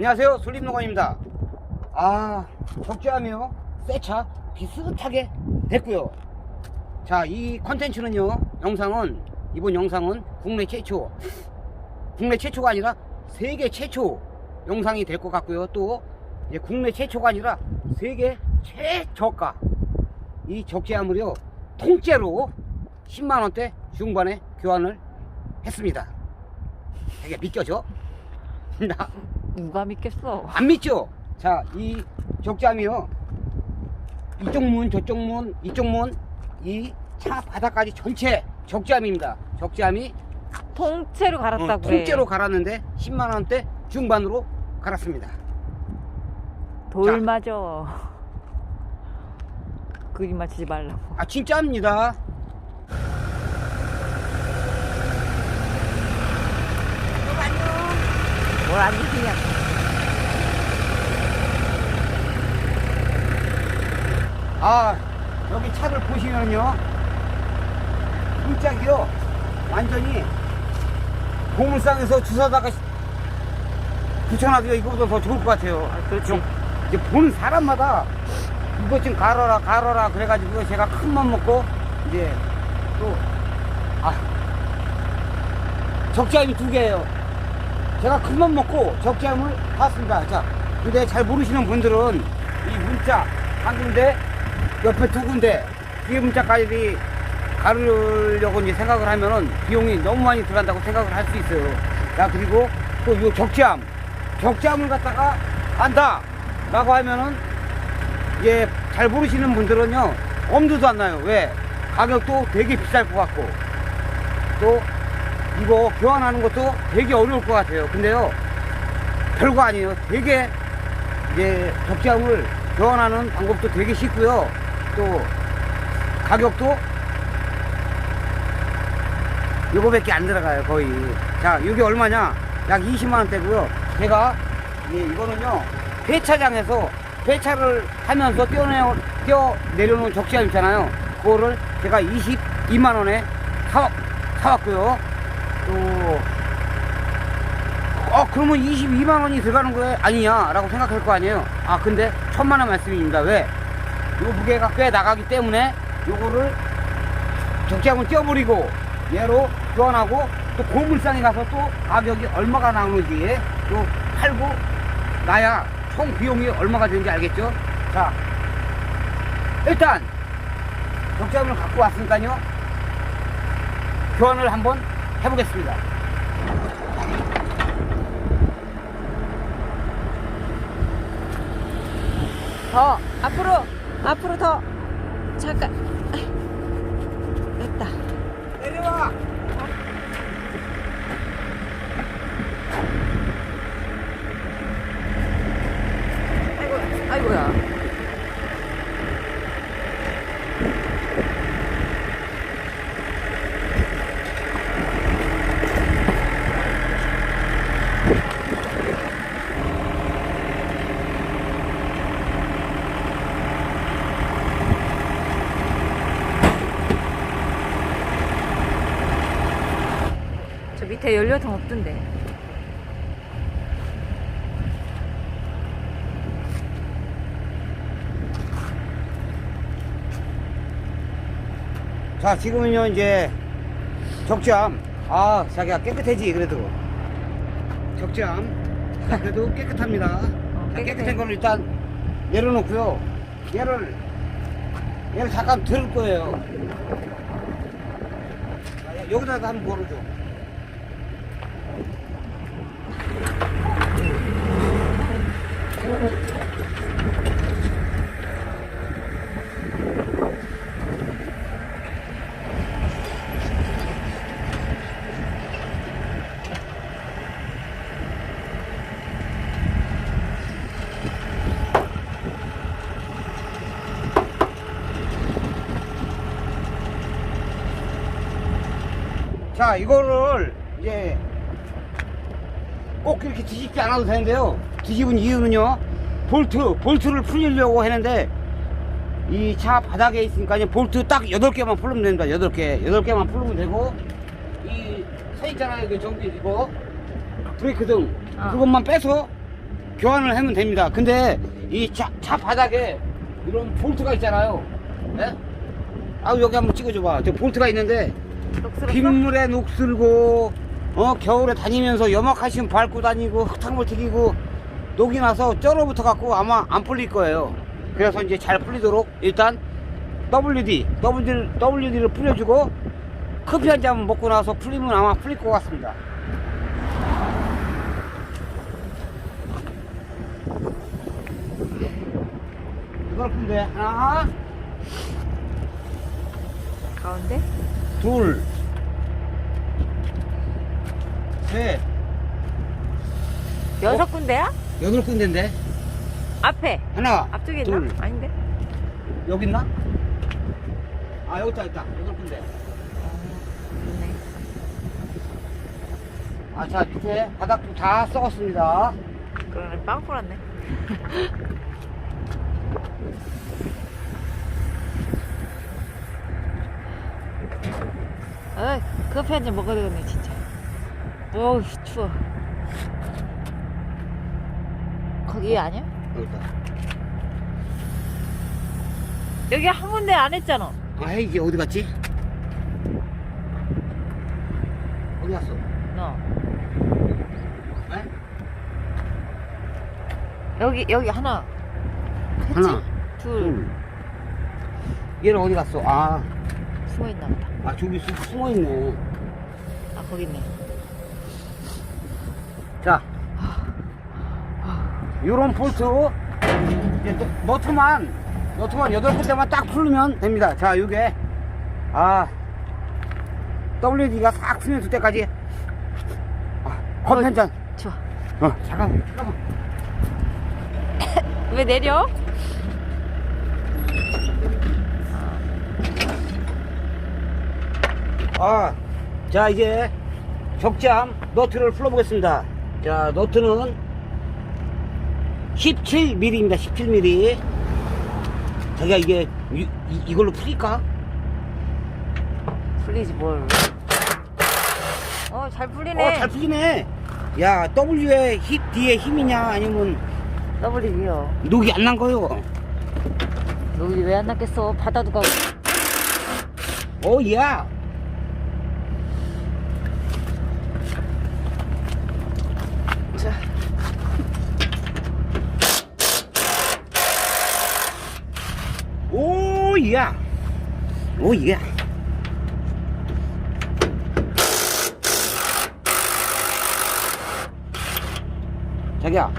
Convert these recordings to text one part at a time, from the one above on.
안녕하세요. 솔림농원입니다. 아 적재하며 새차 비슷하게 됐고요. 자 이 컨텐츠는요 영상은 이번 영상은 국내 최초. 국내 최초가 아니라 세계 최초 영상이 될 것 같고요. 또 이제 국내 최초가 아니라 세계 최저가. 이 적재함을요 통째로 10만원대 중반에 교환을 했습니다. 되게 믿겨져? 나 누가 믿겠어 안 믿죠? 자, 이 적잠이요. 이쪽 문, 저쪽 문, 이쪽 문, 이 차 바닥까지 전체 적잠입니다. 적잠이 통째로 어, 갈았다고 그래 통째로 갈았는데 10만 원대 중반으로 갈았습니다. 돌 맞아 그림 맞히지 말라고 아 진짜입니다. 뭘안 믿기냐 아 여기 차를 보시면요, 문짝이요 완전히 보물상에서 주사다가 붙여놔도 이거보다 더 좋을 것 같아요. 그렇지 이제 보는 사람마다 이것 좀 갈아라 갈아라 그래가지고 제가 큰 맘 먹고 이제 또아 적재함이 두 개예요. 제가 큰 맘 먹고 적재함을 봤습니다. 자, 근데 잘 모르시는 분들은 이 문자 한 군데 옆에 두 군데 뒤에 문자까지 가르려고 이제 생각을 하면은 비용이 너무 많이 들어간다고 생각을 할 수 있어요. 자, 그리고 또 이 적재함 적재함을 갖다가 한다 라고 하면은 예, 잘 모르시는 분들은요 엄두도 안 나요 왜 가격도 되게 비쌀 것 같고 또 이거 교환하는 것도 되게 어려울 것 같아요. 근데요 별거 아니에요. 되게 이제 적재함을 교환하는 방법도 되게 쉽고요. 또 가격도 요거밖에 안 들어가요 거의. 자 이게 얼마냐? 약 20만원대고요. 제가 예, 이거는요 회차장에서 회차를 하면서 뛰어내, 뛰어내려놓은 적시함 있잖아요. 그거를 제가 22만원에 사, 사왔고요 또 어, 그러면 22만 원이 들어가는 거 아니냐 라고 생각할 거 아니에요. 아 근데 천만원 말씀입니다. 왜? 요 무게가 꽤 나가기 때문에 요거를 적재함을 띄워버리고 얘로 교환하고 또 고물상에 가서 또 가격이 얼마가 나오는지 또 팔고 나야 총 비용이 얼마가 되는지 알겠죠? 자 일단 적재함을 갖고 왔으니까요. 교환을 한번 해보겠습니다 더 앞으로 앞으로 더. 잠깐 아이, 됐다 내려와 아이고 아이고야 저 밑에 연료통 없던데. 자 지금은요 이제 적재함. 아 자기가 깨끗해지 그래도. 적재함. 자 그래도 깨끗합니다. 자, 깨끗해. 깨끗한 거를 일단 내려놓고요. 얘를 얘를 잠깐 들을 거예요. 자, 여기다가 한번 걸어줘 자 이거를 이제 꼭 이렇게 뒤집지 않아도 되는데요 뒤집은 이유는요 볼트 볼트를 풀려고 했는데 이 차 바닥에 있으니까 볼트 딱 8개만 풀면 됩니다 8개 8개만 풀면 되고 이 서 있잖아요. 그 전기 이거 브레이크 등 어. 그것만 빼서 교환을 하면 됩니다. 근데 이 차, 차 바닥에 이런 볼트가 있잖아요. 네? 아 여기 한번 찍어줘봐. 저 볼트가 있는데 녹슬었어? 빗물에 녹슬고 어 겨울에 다니면서 염화칼슘 밟고 다니고 흙탕물 튀기고 녹이 나서 쩔어붙어 갖고 아마 안 풀릴 거예요. 그래서 이제 잘 풀리도록 일단 WD, WD, WD를 뿌려주고 커피 한 잔 먹고 나서 풀리면 아마 풀릴 것 같습니다. 이걸 풀면 돼. 하나, 가운데? 둘, 셋, 여섯 군데야? 여덟 군데인데. 앞에 하나, 앞쪽에 있나? 둘, 아닌데? 여기 있나? 아 여기 있다 있다 여덟 군데. 있네 아 자 밑에 바닥도 다 썩었습니다. 그러네 빵 어이 커피 한잔 먹어야 되겠네 진짜 어우 추워 거기 아니야? 여기 있다. 여기 한 군데 안 했잖아 아 이게 어디 갔지? 어디 갔어? 너 에? 여기 여기 하나 했지? 하나, 둘 둘. 얘는 어디 갔어? 아, 숨어있나 보다 아 저기 숨- 숨어 있네. 아 거기 있네 자, 요런 볼트 이제 너- 너트만 너트만 여덟 군데만 딱 풀면 됩니다. 자, 요게 아 WD가 싹 스며들 때까지 아, 커피 한 잔. 좋아 어, 잠깐만, 잠깐만. 왜 내려? 아, 자 이제 적장 너트를 풀어보겠습니다. 자, 너트는 17mm입니다. 17mm. 자기가 이게 이, 이, 걸로 풀릴까? 풀리지 뭘. 어, 잘 풀리네. 어, 잘 풀리네. 야, W의 힘, D의 힘이냐, 아니면 더블이요. 녹이 안 난 거요? 여기 왜안 났겠어? 바다도 가고. 어, 야. 자. 오, 야. 오, 야. 자기야.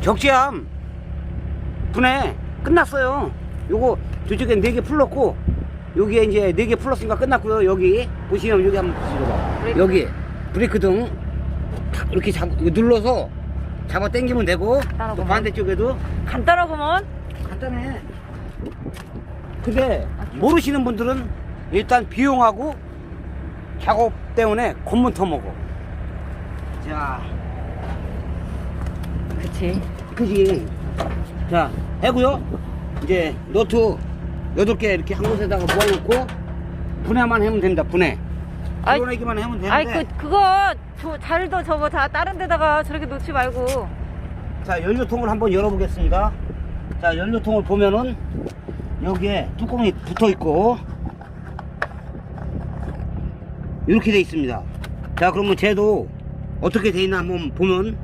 적지함. 분해 끝났어요. 요거 저쪽에 네 개 풀렀고 여기에 이제 네 개 풀렀으니까 끝났고요. 여기 보시면 여기 한번 보시죠. 브레이크 여기 브레이크 등탁 이렇게 잡 눌러서 잡아 당기면 되고 또 따라가면. 반대쪽에도 간단하구먼. 간단해. 근데 모르시는 분들은 일단 비용하고 작업 때문에 곤문 터먹어. 자, 그치. 그지. 자, 해고요. 이제 노트 여덟 개 이렇게 한 곳에다가 모아놓고 분해만 하면 됩니다. 분해. 아이, 분해기만 하면 되는데. 아이, 그, 그거, 저, 잘도 저거 다 다른 데다가 저렇게 놓지 말고. 자, 연료통을 한번 열어보겠습니다. 자, 연료통을 보면은 여기에 뚜껑이 붙어 있고 이렇게 돼 있습니다. 자, 그러면 쟤도 어떻게 돼 있나 한번 보면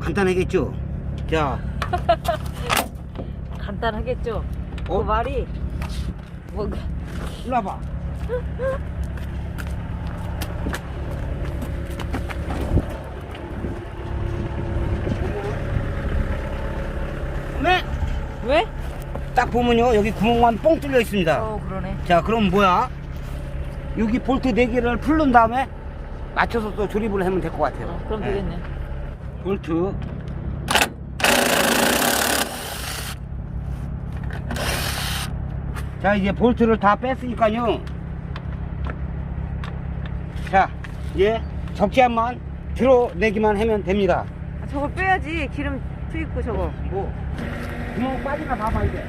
간단하겠죠. 자, 간단하겠죠? 어? 그 말이. 뭐, 그- 일로 와봐. 딱 보면요 여기 구멍만 뻥 뚫려 있습니다. 어, 그러네. 자 그럼 뭐야 여기 볼트 4개를 풀른 다음에 맞춰서 또 조립을 하면 될 것 같아요 어, 그럼 네. 되겠네. 볼트 자 이제 볼트를 다 뺐으니까요 자 이제 적재함만 들어내기만 하면 됩니다 아, 저걸 빼야지. 기름 투입고 저거. 뭐 구멍 빠지나 봐봐 이제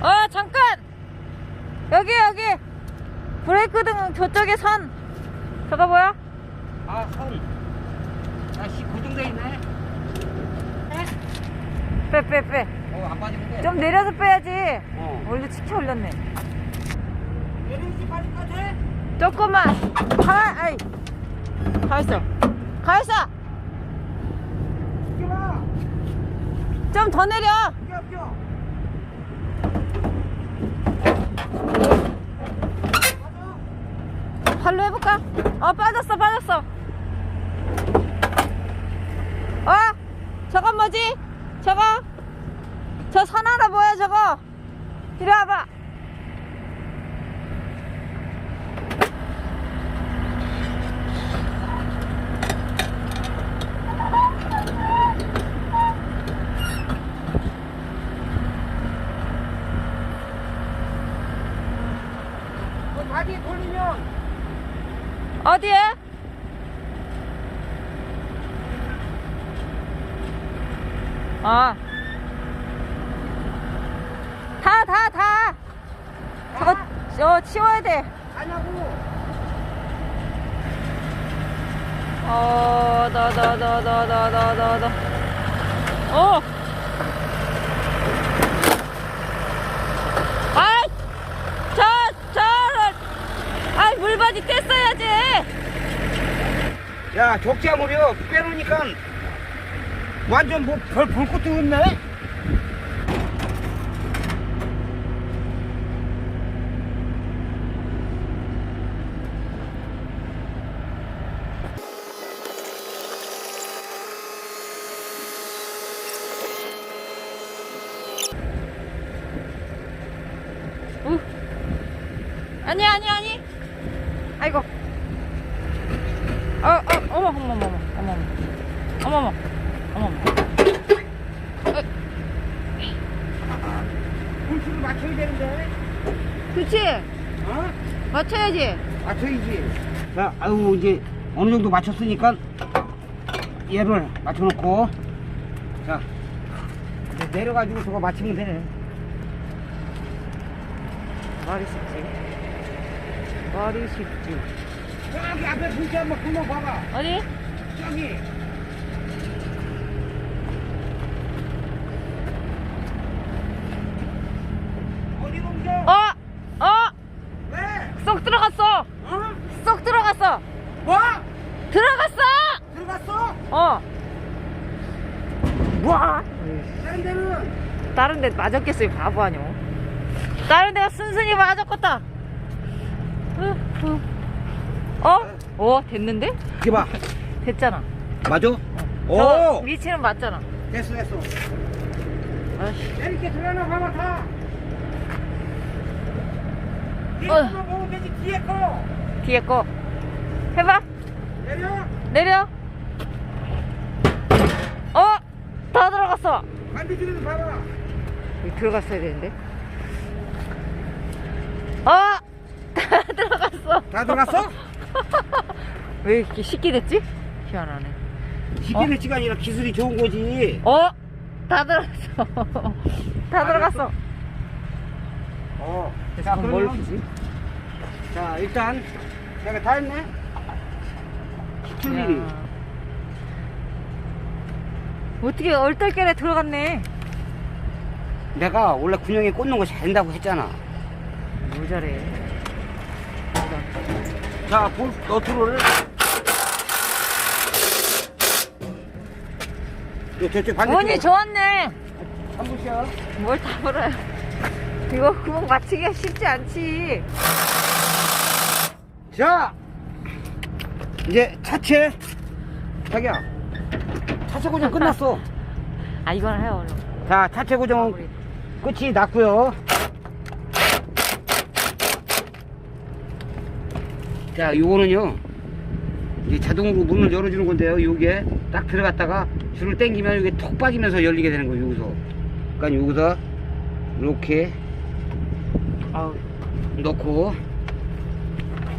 어 잠깐 여기 여기 브레이크 등 저쪽에 선 저거 뭐야? 아 선. 다시 고정돼 있네. 빼 빼 빼. 어안 빠지는데. 좀 내려서 빼야지. 어. 원래 치켜 올렸네. 내리지 빠질 것 같아? 조금만. 가만 아이. 가있어. 가있어. 좀 더 내려. 발로 해볼까? 어, 빠졌어, 빠졌어. 어? 저건 뭐지? 저거? 저 산하라 뭐야, 저거? 이리 와봐. 그 바디 돌리면 어디에? 아. 다, 다, 다. 저거, 저, 치워야 돼. 가냐고. 어, 다, 다, 다, 다, 다, 다, 다, 다. 어. 아이, 저, 저, 아이, 물바지 뗐어야지. 야, 무려 빼놓으니까 완전 뭐 별 볼 것도 없네? 우. 아니 아니 아니. 아이고. 어, 어, 어머 어머 어머 어머 어머 어머 어머 어머 어머. 분수를 맞춰야 되는데. 그렇지. 어? 맞춰야지. 맞춰야지. 자, 아유, 이제 어느 정도 맞췄으니까 얘를 맞춰놓고. 자, 내려가지고 저거 맞추면 되네. 말이 쉽지. 말이 쉽지. 저기 앞에 분수 한번 구멍 봐봐. 어디? 저기. 어디 옮겨? 어, 어, 왜? 쏙 들어갔어. 어? 쏙 들어갔어. 뭐? 들어갔어. 들어갔어? 어. 와. 다른 데는? 다른 데 맞았겠어요, 바보 아니오. 다른 데가 순순히 맞았겠다. 어? 어, 됐는데? 이렇게 봐. 됐잖아. 맞아? 저거 오! 위치는 맞잖아. 됐어, 됐어. 아이씨. 이렇게 들어가나 봐봐, 다. 뒤에 어. 거 보면 되지, 뒤에 거. 뒤에 거. 해봐. 내려. 내려. 어? 다 들어갔어. 반대쪽에도 봐봐. 여기 들어갔어야 되는데. 어? 다 들어갔어. 다 들어갔어? 왜 이렇게 쉽게 됐지? 희한하네. 시키는 시간이 아니라 기술이 좋은 거지. 어? 다 들어갔어. 다 들어갔어. 어. 자, 그러면- 뭘 주지? 자, 일단, 내가 다 했네? 시킬 일이. 야. 어떻게 얼떨결에 들어갔네. 내가 원래 군용에 꽂는 거 잘한다고 했잖아. 뭘 잘해. 자, 볼, 너트를. 저, 저쪽 반대쪽. 운이 좋았네. 한 분이야. 뭘 다 벌어요. 이거 구멍 맞추기가 쉽지 않지. 자, 이제 차체. 자기야, 차체 고정 끝났어. 아, 이건 해요, 얼른. 자, 차체 고정 마무리. 끝이 났고요. 자, 요거는요. 이제 자동으로 문을 열어주는 건데요. 요게 딱 들어갔다가 줄을 당기면 이게 톡 빠지면서 열리게 되는 거예요. 여기서. 그러니까 여기서 이렇게 아우, 넣고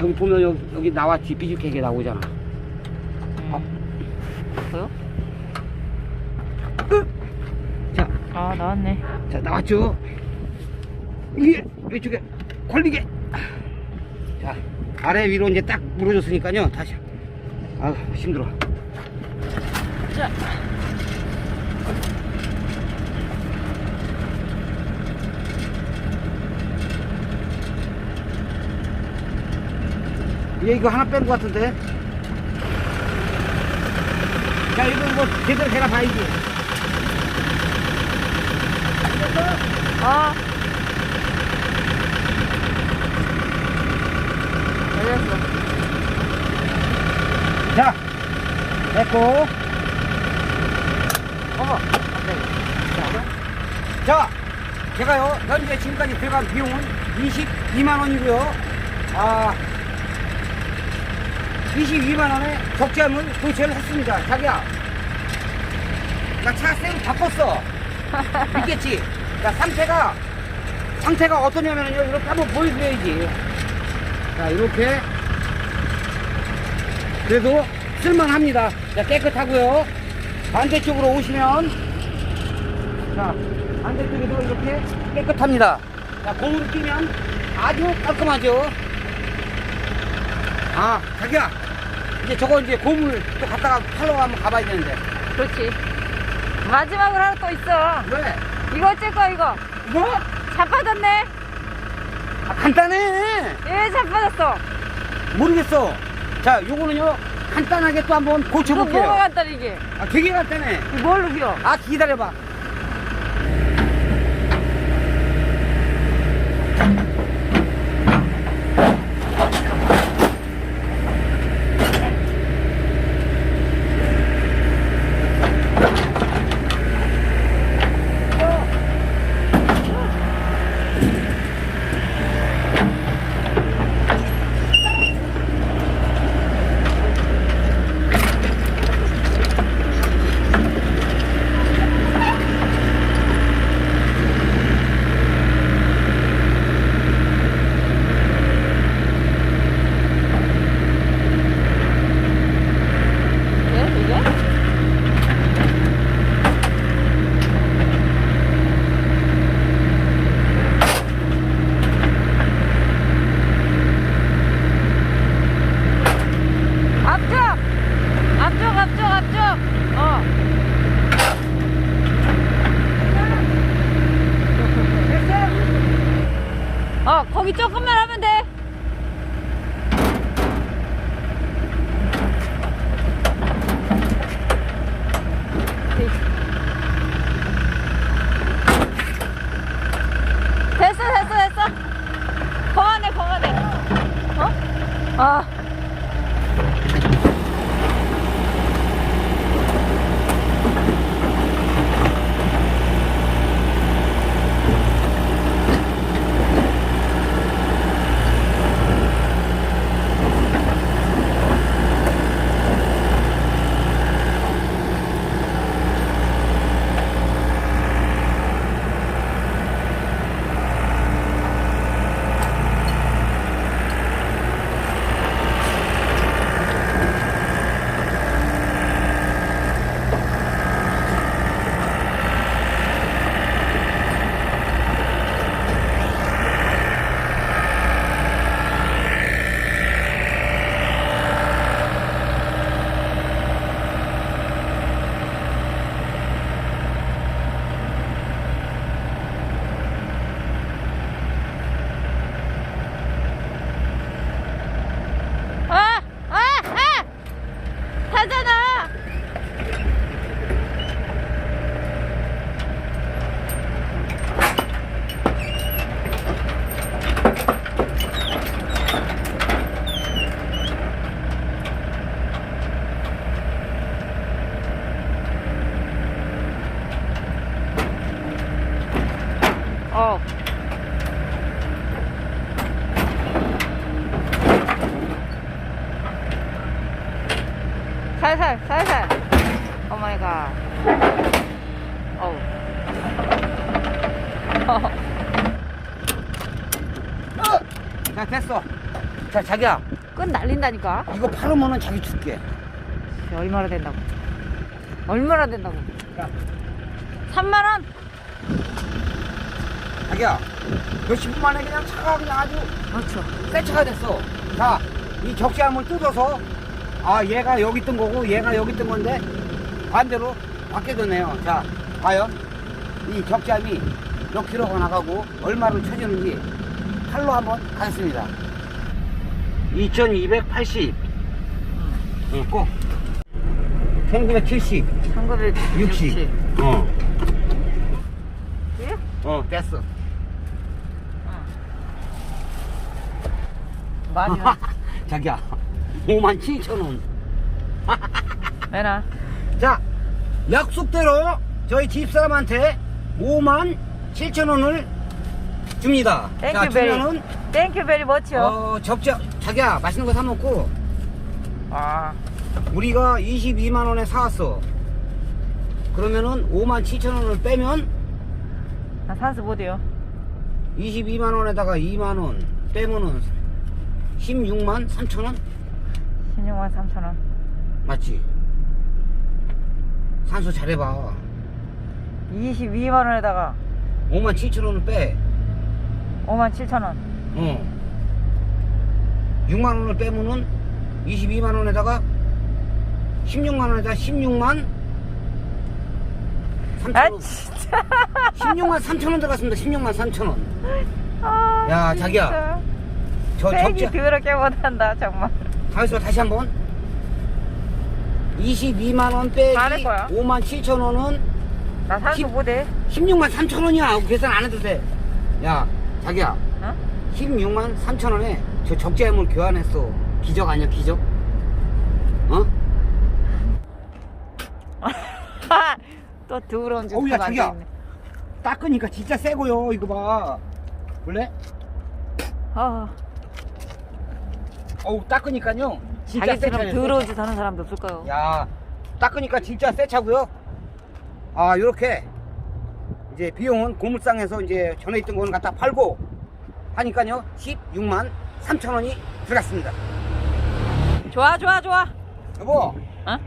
여기 보면 여기, 여기 나왔지 삐죽하게 나오잖아. 보여? 자, 아, 나왔네. 자 나왔죠? 이게 이쪽에 걸리게. 자, 아래 위로 이제 딱 물어줬으니까요. 다시. 아 힘들어. 자. 얘 이거 하나 뺀 것 같은데. 자 이거 뭐 제대로 해라 봐야지. 어. 열렸어. 자 됐고. 어머. 안 자, 제가요, 현재 지금까지 들어간 비용은 22만 원이고요. 아, 22만 원에 적재함을 도착을 했습니다. 자기야. 나차쌤 바꿨어. 믿겠지? 자, 상태가, 상태가 어떠냐면요. 이렇게 한번 보여드려야지. 자, 이렇게. 그래도 쓸만합니다. 자, 깨끗하고요. 반대쪽으로 오시면 자, 반대쪽에도 이렇게 깨끗합니다. 자, 고무를 끼면 아주 깔끔하죠. 아, 자기야. 이제 저거 이제 고물 또 갖다가 팔러 한번 가봐야 되는데. 그렇지. 마지막으로 하나 또 있어. 왜? 이거 어쩔 거야, 이거? 이거? 자빠졌네? 아, 간단해. 예, 자빠졌어. 모르겠어. 자, 요거는요, 간단하게 또 한번 이거 고쳐볼게요. 뭐가 간단해, 이게? 아, 되게 간단해. 뭘로 길어? 아, 기다려봐. 자, 자기야. 끝 날린다니까. 이거 팔으면은 자기 줄게. 얼마나 된다고? 얼마나 된다고? 자. 3만 원? 자기야 몇십 분 만에 그냥 차가 그냥 아주 그렇죠. 새 차가 됐어 자이 적시함을 뜯어서 아 얘가 여기 있던 거고 얘가 여기 있던 건데 반대로 바뀌어졌네요 자 과연 이 적시함이 몇 킬로가 나가고 얼마를 쳐주는지 칼로 한번 가겠습니다 2280 응, 꼭 1970 1960. 60 어, 예? 어 됐어 많이 나. 자기야 5만 7천 원 내놔. 자, 약속대로 저희 집사람한테 5만 7천 원을 줍니다. 자, 땡큐 베리. 주면은 땡큐 베리 머치요. 어, 적자 자기야 맛있는 거 사 먹고 아. 우리가 22만 원에 사왔어. 그러면은 5만 7천 원을 빼면 나 산수 못해요. 22만 원에다가 2만 원 빼면은 16만 3천 원 16만 3천 원. 맞지? 산수 잘해봐. 22만 원에다가 5만 7천 원을 빼. 5만 7천 원. 어. 6만 원을 빼면은 22만 원에다가 16만 원에다 16만 3천 아 원. 진짜. 16만 3천 원 들어갔습니다. 16만 3천 원. 아, 야, 진짜. 자기야. 저 빼기 적자. 더럽게 못한다 정말. 가만있어 다시 한번. 22만 원 빼기 잘할 거야. 5만 7천 원은 나 산수 십- 못해. 16만 3천 원이야. 계산 안 해도 돼. 야, 자기야. 어? 16만 3천 원에 저 적재함을 교환했어. 기적 아니야, 기적? 어? 또 더러운 짓 어우, 야, 자기야. 앉아있네. 닦으니까 진짜 새고요. 이거 봐. 볼래? 아, 어우, 닦으니까요. 진짜 새 자기처럼 차예요. 더러운 짓 하는 사람도 없을까요? 야, 닦으니까 진짜 새 차고요. 아, 요렇게 이제 비용은 고물상에서 이제 전에 있던 거는 갖다 팔고 하니까요. 16만 3천 원이 들어갔습니다. 좋아 좋아 좋아. 여보, 어?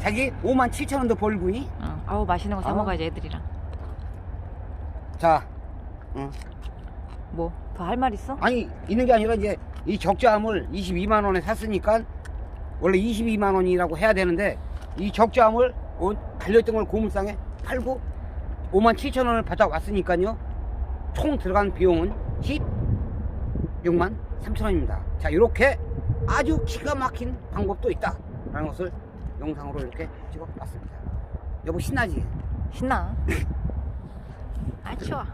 자기 5만 7천 원도 벌고 이. 어. 아우 맛있는 거사 아. 먹어야지 애들이랑. 자, 응. 뭐 더 할 말 있어? 아니 있는 게 아니라 이제 이 적자함을 22만 원에 샀으니까 원래 22만 원이라고 해야 되는데 이 적자함을 어, 달려있던 걸 고물상에 팔고 5만 7천 원을 받아왔으니까요 총 들어간 비용은 16만 3천 원입니다 자 이렇게 아주 기가 막힌 방법도 있다 라는 것을 영상으로 이렇게 찍어 봤습니다 여보 신나지? 신나. 아 추워.